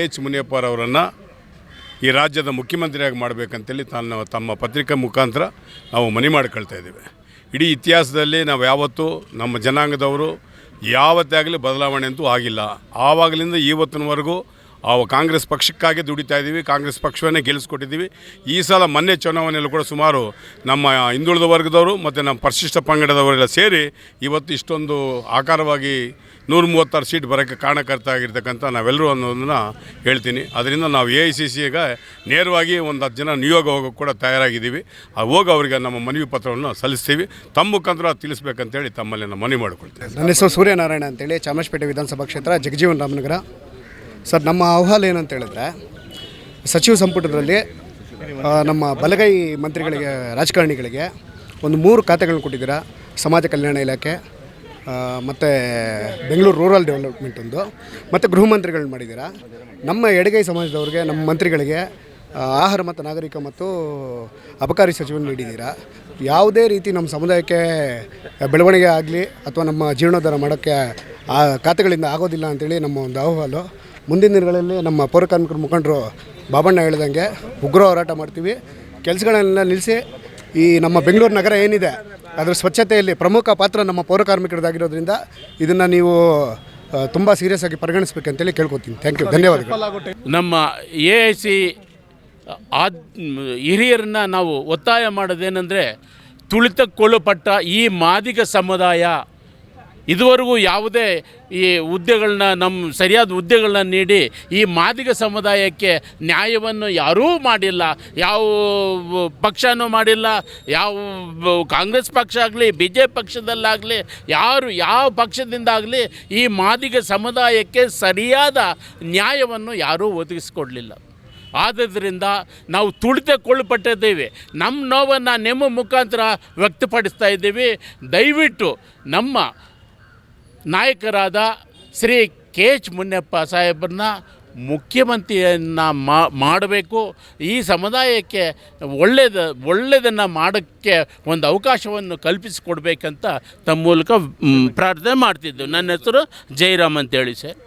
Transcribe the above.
H ಮುನಿಯಪ್ಪರವರನ್ನು ಈ ರಾಜ್ಯದ ಮುಖ್ಯಮಂತ್ರಿಯಾಗಿ ಮಾಡಬೇಕಂತೇಳಿ ತಾನು ತಮ್ಮ ಪತ್ರಿಕಾ ಮುಖಾಂತರ ನಾವು ಮನವಿ ಮಾಡ್ಕೊಳ್ತಾ ಇದ್ದೀವಿ. ಇಡೀ ಇತಿಹಾಸದಲ್ಲಿ ನಾವು ಯಾವತ್ತೂ ನಮ್ಮ ಜನಾಂಗದವರು ಯಾವತ್ತೇ ಆಗಲಿ ಬದಲಾವಣೆ ಅಂತೂ ಆಗಿಲ್ಲ. ಆವಾಗಲಿಂದ ಇವತ್ತಿನವರೆಗೂ ಆ ಕಾಂಗ್ರೆಸ್ ಪಕ್ಷಕ್ಕಾಗಿ ದುಡಿತಾ ಇದ್ದೀವಿ, ಕಾಂಗ್ರೆಸ್ ಪಕ್ಷವನ್ನೇ ಗೆಲ್ಲಿಸ್ಕೊಟ್ಟಿದ್ದೀವಿ. ಈ ಸಲ ಮೊನ್ನೆ ಚುನಾವಣೆಯಲ್ಲೂ ಕೂಡ ಸುಮಾರು ನಮ್ಮ ಹಿಂದುಳಿದ ವರ್ಗದವರು ಮತ್ತು ನಮ್ಮ ಪರಿಶಿಷ್ಟ ಪಂಗಡದವರೆಲ್ಲ ಸೇರಿ ಇವತ್ತು ಇಷ್ಟೊಂದು ಆಕಾರವಾಗಿ ನೂರ ಮೂವತ್ತಾರು ಸೀಟ್ ಬರೋಕ್ಕೆ ಕಾರಣಕರ್ತ ಆಗಿರ್ತಕ್ಕಂಥ ನಾವೆಲ್ಲರೂ ಅನ್ನೋದನ್ನು ಹೇಳ್ತೀನಿ. ಅದರಿಂದ ನಾವು ಎ ಐ ಸಿ ಸಿಗೆ ನೇರವಾಗಿ ಒಂದು ಹತ್ತು ಜನ ನಿಯೋಗ ಹೋಗೋಕ್ಕೆ ಕೂಡ ತಯಾರಾಗಿದ್ದೀವಿ. ಹೋಗಿ ಅವರಿಗೆ ನಮ್ಮ ಮನವಿ ಪತ್ರವನ್ನು ಸಲ್ಲಿಸ್ತೀವಿ. ತಮ್ಮ ಮುಖಾಂತರ ತಿಳಿಸ್ಬೇಕಂತೇಳಿ ತಮ್ಮಲ್ಲಿ ನಾನು ಮನವಿ ಮಾಡಿಕೊಳ್ತೀವಿ. ನನ್ನ ಹೆಸರು ಸೂರ್ಯನಾರಾಯಣ ಅಂತೇಳಿ, ಚಾಮರಾಜಪೇಟೆ ವಿಧಾನಸಭಾ ಕ್ಷೇತ್ರ ಜಗಜೀವನ್ ರಾಮನಗರ ಸರ್, ನಮ್ಮ ಆಹ್ವಾಲ ಏನಂತ ಹೇಳಿದ್ರೆ, ಸಚಿವ ಸಂಪುಟದಲ್ಲಿ ನಮ್ಮ ಬಲಗೈ ಮಂತ್ರಿಗಳಿಗೆ, ರಾಜಕಾರಣಿಗಳಿಗೆ ಒಂದು ಮೂರು ಖಾತೆಗಳನ್ನ ಕೊಟ್ಟಿದ್ದೀರಾ, ಸಮಾಜ ಕಲ್ಯಾಣ ಇಲಾಖೆ ಮತ್ತು ಬೆಂಗಳೂರು ರೂರಲ್ ಡೆವಲಪ್ಮೆಂಟ್ ಒಂದು, ಮತ್ತು ಗೃಹ ಮಂತ್ರಿಗಳನ್ನ ಮಾಡಿದ್ದೀರಾ. ನಮ್ಮ ಎಡಗೈ ಸಮಾಜದವ್ರಿಗೆ, ನಮ್ಮ ಮಂತ್ರಿಗಳಿಗೆ ಆಹಾರ ಮತ್ತು ನಾಗರಿಕ ಮತ್ತು ಅಬಕಾರಿ ಸಚಿವನ ನೀಡಿದ್ದೀರಾ. ಯಾವುದೇ ರೀತಿ ನಮ್ಮ ಸಮುದಾಯಕ್ಕೆ ಬೆಳವಣಿಗೆ ಆಗಲಿ, ಅಥವಾ ನಮ್ಮ ಜೀರ್ಣೋದ್ಧಾರ ಮಾಡೋಕ್ಕೆ ಆ ಖಾತೆಗಳಿಂದ ಆಗೋದಿಲ್ಲ ಅಂತೇಳಿ ನಮ್ಮ ಒಂದು ಅಹವಾಲು ಮುಂದಿನ ದಿನಗಳಲ್ಲಿ ನಮ್ಮ ಪೌರಕಾರ್ಮಿಕರ ಮುಖಂಡರು ಬಾಬಣ್ಣ ಹೇಳ್ದಂಗೆ ಉಗ್ರ ಹೋರಾಟ ಮಾಡ್ತೀವಿ. ಕೆಲಸಗಳನ್ನೆಲ್ಲ ನಿಲ್ಲಿಸಿ ಈ ನಮ್ಮ ಬೆಂಗಳೂರು ನಗರ ಏನಿದೆ, ಅದರ ಸ್ವಚ್ಛತೆಯಲ್ಲಿ ಪ್ರಮುಖ ಪಾತ್ರ ನಮ್ಮ ಪೌರ ಕಾರ್ಮಿಕರದಾಗಿರೋದ್ರಿಂದ ಇದನ್ನು ನೀವು ತುಂಬ ಸೀರಿಯಸ್ ಆಗಿ ಪರಿಗಣಿಸ್ಬೇಕಂತೇಳಿ ಕೇಳ್ಕೊತೀನಿ ಥ್ಯಾಂಕ್ ಯು ಧನ್ಯವಾದಗಳು. ನಮ್ಮ ಎ ಐ ಸಿ ಆದ್ ಹಿರಿಯರನ್ನ ನಾವು ಒತ್ತಾಯ ಮಾಡೋದೇನೆಂದರೆ ತುಳಿತಕ್ಕೊಳಪಟ್ಟ ಈ ಮಾದಿಗ ಸಮುದಾಯ ಇದುವರೆಗೂ ಯಾವುದೇ ಈ ಹುದ್ದೆಗಳನ್ನ ನಮ್ಮ ಸರಿಯಾದ ಹುದ್ದೆಗಳನ್ನ ನೀಡಿ ಈ ಮಾದಿಗ ಸಮುದಾಯಕ್ಕೆ ನ್ಯಾಯವನ್ನು ಯಾರೂ ಮಾಡಿಲ್ಲ. ಯಾವ ಪಕ್ಷನೂ ಮಾಡಿಲ್ಲ. ಯಾವ ಕಾಂಗ್ರೆಸ್ ಪಕ್ಷ ಆಗಲಿ ಬಿ ಜೆ ಪಕ್ಷದಲ್ಲಾಗಲಿ, ಯಾರು ಯಾವ ಪಕ್ಷದಿಂದಾಗಲಿ ಈ ಮಾದಿಗ ಸಮುದಾಯಕ್ಕೆ ಸರಿಯಾದ ನ್ಯಾಯವನ್ನು ಯಾರೂ ಒದಗಿಸ್ಕೊಡ್ಲಿಲ್ಲ. ಆದ್ದರಿಂದ ನಾವು ತುಳಿತಕ್ಕೊಳಪಟ್ಟಿದ್ದೀವಿ. ನಮ್ಮ ನೋವನ್ನು ನಿಮ್ಮ ಮುಖಾಂತರ ವ್ಯಕ್ತಪಡಿಸ್ತಾ ಇದ್ದೀವಿ. ದಯವಿಟ್ಟು ನಮ್ಮ ನಾಯಕರಾದ ಶ್ರೀ ಕೆ ಎಚ್ ಮುನಿಯಪ್ಪ ಸಾಹೇಬ್ರನ್ನ ಮುಖ್ಯಮಂತ್ರಿಯನ್ನು ಮಾಡಬೇಕು. ಈ ಸಮುದಾಯಕ್ಕೆ ಒಳ್ಳೆಯದ ಒಳ್ಳೆಯದನ್ನು ಮಾಡೋಕ್ಕೆ ಒಂದು ಅವಕಾಶವನ್ನು ಕಲ್ಪಿಸಿಕೊಡ್ಬೇಕಂತ ತಮ್ಮ ಮೂಲಕ ಪ್ರಾರ್ಥನೆ ಮಾಡ್ತಿದ್ದೆವು ನನ್ನ ಹೆಸರು ಜೈರಾಮ್ ಅಂತೇಳಿ ಸರ್.